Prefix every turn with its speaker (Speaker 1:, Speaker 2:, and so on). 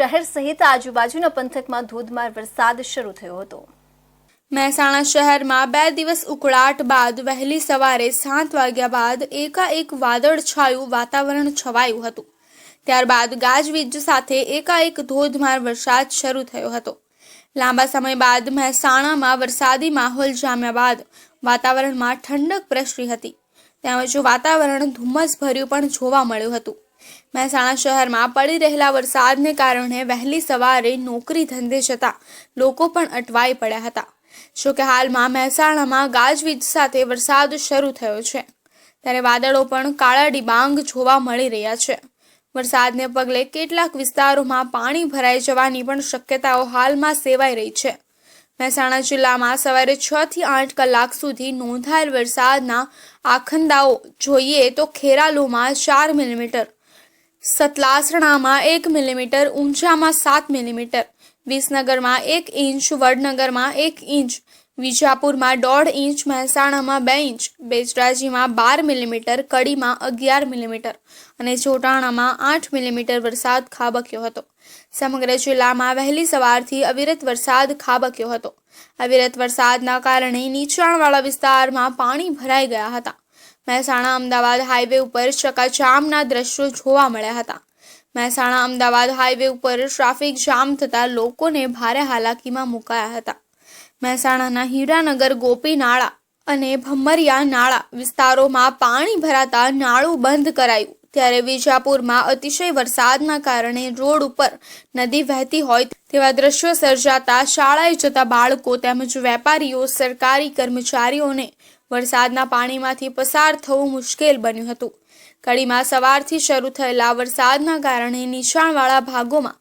Speaker 1: શહેર સહિત આજુબાજુના પંથકમાં ધોધમાર વરસાદ શરૂ થયો હતો.
Speaker 2: મહેસાણા શહેરમાં બે દિવસ ઉકળાટ બાદ વહેલી સવારે સાત વાગ્યા બાદ એકાએક વાદળછાયું વાતાવરણ છવાયું હતું. ત્યારબાદ ગાજવીજ સાથે એકાએક ધોધમાર વરસાદ શરૂ થયો હતો. લાંબા સમય બાદ મહેસાણામાં વરસાદી માહોલ જામ્યા બાદ વાતાવરણમાં ઠંડક પ્રસરી હતી. તેમજ વાતાવરણ ધુમ્મસભર્યું પણ જોવા મળ્યું હતું. મહેસાણા શહેરમાં પડી રહેલા વરસાદને કારણે વહેલી સવારે નોકરી ધંધે જતા લોકો પણ અટવાઈ પડ્યા હતા. જોકે હાલમાં મહેસાણામાં ગાજવીજ સાથે વરસાદ શરૂ થયો છે. ત્યારે વાદળો પણ કાળા ડિબાંગ જોવા મળી રહ્યા છે. વરસાદને પગલે કેટલાક વિસ્તારોમાં પાણી ભરાઈ જવાની પણ શક્યતાઓ હાલમાં સેવાઈ રહી છે. મહેસાણા જિલ્લામાં સવારે છ થી આઠ કલાક સુધી નોંધાયેલ વરસાદના આખંદાઓ જોઈએ તો ખેરાલુમાં ચાર મિલીમીટર સતલાસણામાં એક મિલીમીટર ઊંઝામાં સાત મિલીમીટર. વિસનગરમાં એક ઇંચ, વડનગરમાં એક ઇંચ. વિજાપુરમાં દોઢ ઇંચ, મહેસાણામાં બે ઇંચ. બેચરાજીમાં બાર મિલીમીટર, કડીમાં અગિયાર મિલીમીટર અને જોટાણામાં આઠ મિલીમીટર વરસાદ ખાબક્યો હતો. સમગ્ર જિલ્લામાં વહેલી સવારથી અવિરત વરસાદ ખાબક્યો હતો. અવિરત વરસાદના કારણે નીચાણવાળા વિસ્તારમાં પાણી ભરાઈ ગયા હતા. મહેસાણા અમદાવાદ હાઈવે ઉપર ચકાજામના દ્રશ્યો જોવા મળ્યા હતા. મહેસાણા અમદાવાદ હાઈવે ઉપર ટ્રાફિક જામ થતા લોકોને ભારે હાલાકીમાં મુકાયા હતા. મહેસાણાના હીરાનગર, ગોપીનાળા અને ભમરિયા નાળા વિસ્તારોમાં પાણી ભરાતા નાળું બંધ કરાયું. ત્યારે વિજાપુરમાં અતિશય વરસાદના કારણે રોડ ઉપર નદી વહેતી હોય તેવા દ્રશ્યો સર્જાતા શાળાએ જતા બાળકો તેમજ વેપારીઓ, સરકારી કર્મચારીઓને વરસાદના પાણીમાંથી પસાર થવું મુશ્કેલ બન્યું હતું. કડીમાં સવારથી શરૂ થયેલા વરસાદના કારણે નીચાણવાળા ભાગોમાં